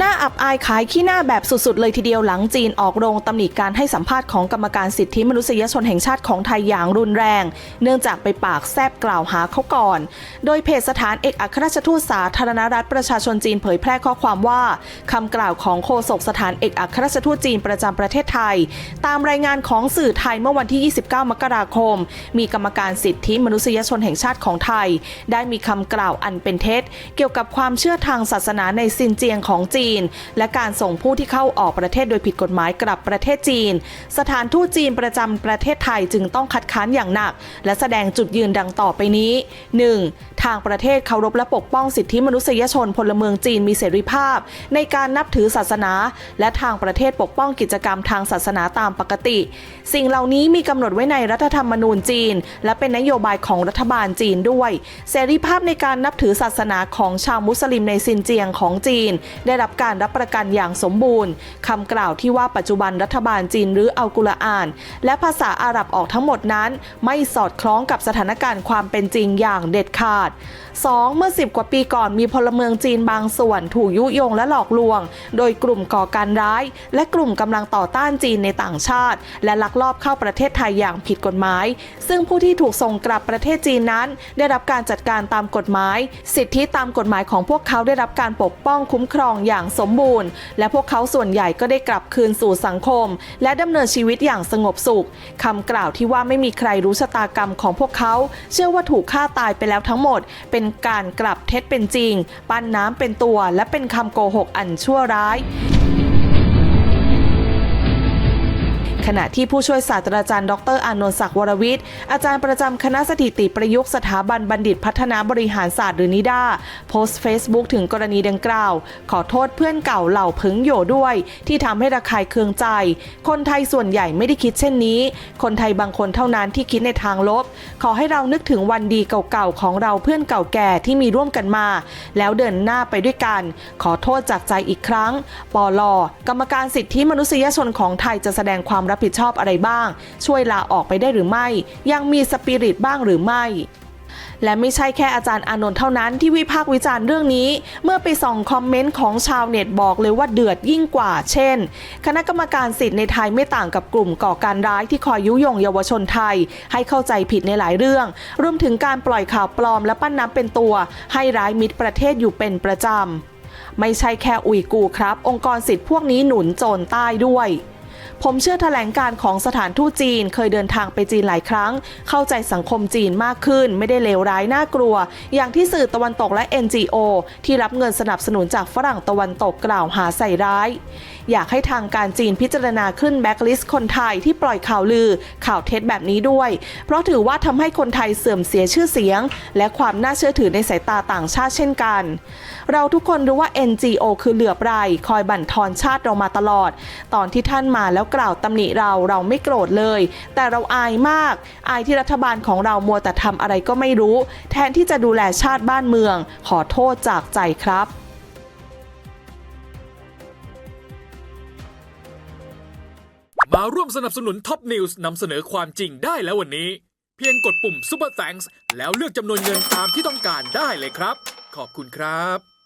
น่าอับอายขายขี้หน้าแบบสุดๆ เลยทีเดียวหลังจีนออกโรงตำหนิการให้สัมภาษณ์ของกรรมการสิทธิมนุษยชนแห่งชาติของไทยอย่างรุนแรง เนื่องจากไปปากแซบกล่าวหาเขาก่อน โดยเพจสถานเอกอัครราชทูตสาธารณรัฐประชาชนจีนเผยแพร่ข้อความว่าคำกล่าวของโฆษกสถานเอกอัครราชทูตจีนประจำประเทศไทย ตามรายงานของสื่อไทยเมื่อวันที่ 29 มกราคม มีกรรมการสิทธิมนุษยชนแห่งชาติของไทย ได้มีคำกล่าวอันเป็นเท็จ เกี่ยวกับความเชื่อทางศาสนาในซินเจียงของจีนและการส่งผู้ที่เข้าออกประเทศโดยผิดกฎหมายกลับประเทศจีน สถานทูตจีนประจำประเทศไทยจึงต้องคัดค้านอย่างหนัก และแสดงจุดยืนดังต่อไปนี้ 1. ทางประเทศเคารพและปกป้องสิทธิมนุษยชนพลเมืองจีนมีเสรีภาพ ในการนับถือศาสนา และทางประเทศปกป้องกิจกรรมทางศาสนาตามปกติ สิ่งเหล่านี้มีกำหนดไว้ในรัฐธรรมนูญจีน และเป็นนโยบายของรัฐบาลจีนด้วย เสรีภาพในการนับถือศาสนาของชาวมุสลิมในซินเจียงของจีน ได้รับการรับประกันอย่างสมบูรณ์คำกล่าวที่ว่าปัจจุบันรัฐบาลจีนหรืออัลกุรอาน และภาษาอาหรับออกทั้งหมดนั้น ไม่สอดคล้องกับสถานการณ์ความเป็นจริงอย่างเด็ดขาด 2. เมื่อ 10 กว่าปีก่อนมีพลเมืองจีนบางส่วนถูกยุยงและหลอกลวง โดยกลุ่มก่อการร้าย และกลุ่มกำลังต่อต้านจีนในต่างชาติ และลักลอบเข้าประเทศไทยอย่างผิดกฎหมาย ซึ่งผู้ที่ถูกส่งกลับประเทศจีนนั้น ได้รับการจัดการตามกฎหมาย สิทธิตามกฎหมายของพวกเขาได้รับการปกป้องคุ้มครองอย่างสมบูรณ์ และพวกเขาส่วนใหญ่ก็ได้กลับคืนสู่สังคม และดำเนินชีวิตอย่างสงบสุขคำกล่าวที่ว่าไม่มีใครรู้ชะตากรรมของพวกเขา เชื่อว่าถูกฆ่าตายไปแล้วทั้งหมดเป็นการกลับเท็จเป็นจริง ปั้นน้ำเป็นตัว และเป็นคำโกหกอันชั่วร้าย ขณะที่ผู้ช่วยศาสตราจารย์ดรอานนท์ศักดิ์วรวิทย์ อาจารย์ประจำคณะสถิติประยุกต์สถาบันบัณฑิตพัฒนาบริหารศาสตร์หรือนิด้าโพสต์เฟซบุ๊กถึงกรณีดังกล่าว ขอโทษเพื่อนเก่าเหล่าพึงโยด้วย ที่ทำให้ระคายเคืองใจ คนไทยส่วนใหญ่ไม่ได้คิดเช่นนี้ คนไทยบางคนเท่านั้นที่คิดในทางลบ ขอให้เรานึกถึงวันดีเก่าๆของเราเพื่อนเก่าแก่ที่มีร่วมกันมา แล้วเดินหน้าไปด้วยกัน ขอโทษจากใจอีกครั้งปลกรรมการสิทธิมนุษยชนของไทยจะแสดงความรับผิดชอบอะไรบ้าง ช่วยลาออกไปได้หรือไม่ ยังมีสปิริตบ้างหรือไม่และไม่ใช่แค่อาจารย์อานนท์เท่านั้นที่วิพากษ์วิจารณ์เรื่องนี้ เมื่อไปส่องคอมเมนต์ของชาวเน็ตบอกเลยว่าเดือดยิ่งกว่า เช่น คณะกรรมการสิทธิ์ในไทยไม่ต่างกับกลุ่มก่อการร้ายที่คอยยุยงเยาวชนไทย ให้เข้าใจผิดในหลายเรื่อง รวมถึงการปล่อยข่าวปลอมและปั้นน้ำเป็นตัว ให้ร้ายมิตรประเทศอยู่เป็นประจำไม่ใช่แค่อุยกูครับ องค์กรสิทธิ์พวกนี้หนุนโจรใต้ด้วย ผมเชื่อแถลงการของสถานทูตจีน เคยเดินทางไปจีนหลายครั้ง เข้าใจสังคมจีนมากขึ้น ไม่ได้เลวร้ายน่ากลัว อย่างที่สื่อตะวันตกและ NGO ที่รับเงินสนับสนุนจากฝรั่งตะวันตกกล่าวหาใส่ร้าย อยากให้ทางการจีนพิจารณาขึ้นแบ็กลิสต์คนไทยที่ปล่อยข่าวลือ ข่าวเท็จแบบนี้ด้วย เพราะถือว่าทำให้คนไทยเสื่อมเสียชื่อเสียง และความน่าเชื่อถือในสายตาต่างชาติเช่นกัน เราทุกคนรู้ว่า NGO คือเหลือบไรคอยบั่นทอนชาติเรามาตลอด ตอนที่ท่านมาแล้วกล่าวตำหนิเราเราไม่โกรธเลย แต่เราอายมาก อายที่รัฐบาลของเรามัวแต่ทำอะไรก็ไม่รู้ แทนที่จะดูแลชาติบ้านเมือง ขอโทษจากใจครับมาร่วมสนับสนุนท็อปนิวส์นำเสนอความจริงได้แล้ววันนี้ เพียงกดปุ่ม Super Thanks แล้วเลือกจำนวนเงินตามที่ต้องการได้เลยครับ ขอบคุณครับ